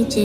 গম্বুজের নিচে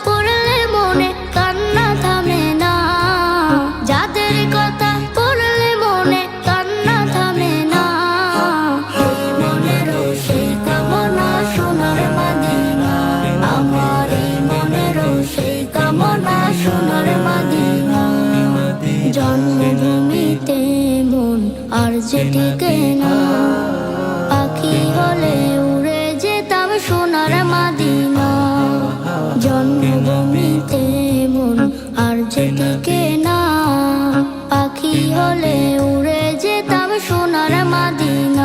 যে টিকে না পাখি হলে উড়ে যেতাম সোনার মাদিনা। জন্মভূমিতে মন আর যে টিকে না পাখি হলে উড়ে যেতাম সোনার মাদিনা।